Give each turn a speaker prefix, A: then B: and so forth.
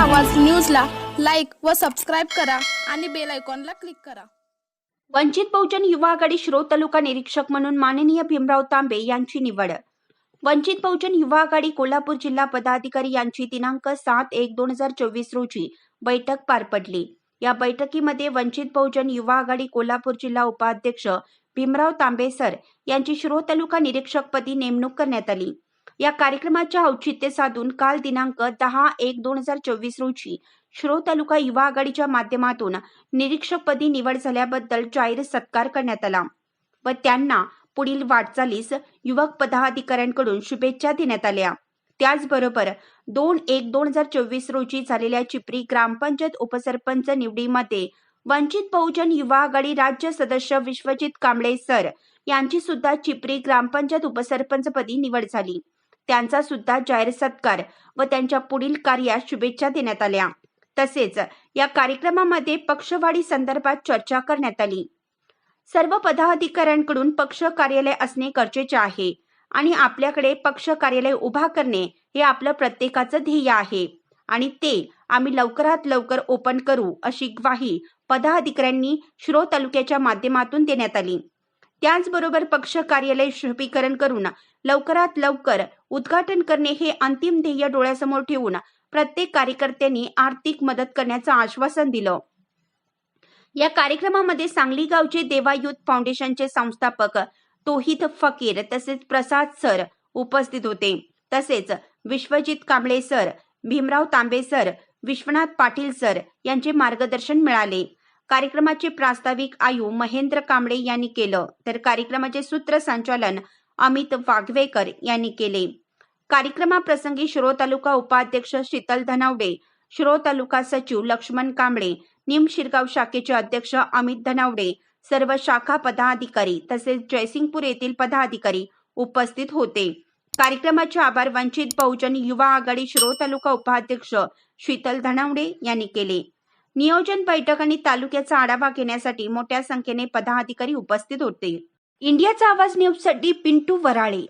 A: व सबस्क्राईब करा आणि बेल आयकॉनला क्लिक करा.
B: वंचित बहुजन युवा आघाडी शिरोळ तालुका निरीक्षक म्हणून माननीय भीमराव तांबे यांची निवड. वंचित बहुजन युवा आघाडी कोल्हापूर जिल्हा पदाधिकारी यांची दिनांक सात एक दोन हजार चोवीस रोजी बैठक पार पडली. या बैठकीमध्ये वंचित बहुजन युवा आघाडी कोल्हापूर जिल्हा उपाध्यक्ष भीमराव तांबे सर यांची शिरोळ तालुका निरीक्षकपदी नेमणूक करण्यात आली. या कार्यक्रमाचे औचित्य साधून काल दिनांक दहा एक दोन हजार चोवीस रोजी श्रोतालुका युवा आघाडीच्या माध्यमातून निरीक्षकपदी निवड झाल्याबद्दल जाहीर सत्कार करण्यात आला व त्यांना पुढील वाटचालीस युवक पदाधिकाऱ्यांकडून शुभेच्छा देण्यात आल्या. त्याचबरोबर दोन एक दोन हजार चोवीस रोजी झालेल्या चिपरी ग्रामपंचायत उपसरपंच निवडीमध्ये वंचित बहुजन युवा आघाडी राज्य सदस्य विश्वजित कांबळे सर यांची सुद्धा चिपरी ग्रामपंचायत उपसरपंचपदी निवड झाली. त्यांचा सुद्धा जाहीर सत्कार व त्यांच्या पुढील कार्यास शुभेच्छा देण्यात आल्या. तसेच या कार्यक्रमामध्ये पक्षवाढी संदर्भात चर्चा करण्यात आली. सर्व पदाधिकाऱ्यांकडून पक्ष कार्यालय असणे गरजेचे आहे आणि आपल्याकडे पक्ष कार्यालय उभा करणे हे आपलं प्रत्येकाचं ध्येय आहे. आणि ते आम्ही लवकरात लवकर ओपन करू अशी ग्वाही पदाधिकाऱ्यांनी श्रो तालुक्याच्या माध्यमातून देण्यात आली. त्याचबरोबर पक्ष कार्यालय शुभीकरण करून लवकरात लवकर उद्घाटन करणे हे अंतिम ध्येय डोळ्यासमोर ठेवून प्रत्येक कार्यकर्त्यांनी आर्थिक मदत करण्याचं आश्वासन दिलं. या कार्यक्रमामध्ये सांगली गावचे देवा युथ फाउंडेशनचे संस्थापक तोहित फकीर तसेच प्रसाद सर उपस्थित होते. तसेच Vishwajit Kamble sir Bhimrao Tambe sir Vishwanath Patil sir यांचे मार्गदर्शन मिळाले. कार्यक्रमाचे प्रास्ताविक आयु महेंद्र कांबळे यांनी केलं. तर कार्यक्रमाचे सूत्रसंचालन अमित वाघवेकर यांनी केले. कार्यक्रमाप्रसंगी शिरो तालुका उपाध्यक्ष शीतल धनावडे शिरो तालुका सचिव लक्ष्मण कांबळे निम शिरगाव शाखेचे अध्यक्ष अमित धनावडे सर्व शाखा पदाधिकारी तसेच जयसिंगपूर येथील पदाधिकारी उपस्थित होते. कार्यक्रमाचे आभार वंचित बहुजन युवा आघाडी शिरो तालुका उपाध्यक्ष शीतल धनावडे यांनी केले. नियोजन बैठक आणि तालुक्याचा आढावा घेण्यासाठी मोठ्या संख्येने पदाधिकारी उपस्थित होते. इंडियाचा आवाज न्यूजसाठी पिंटू वराळे.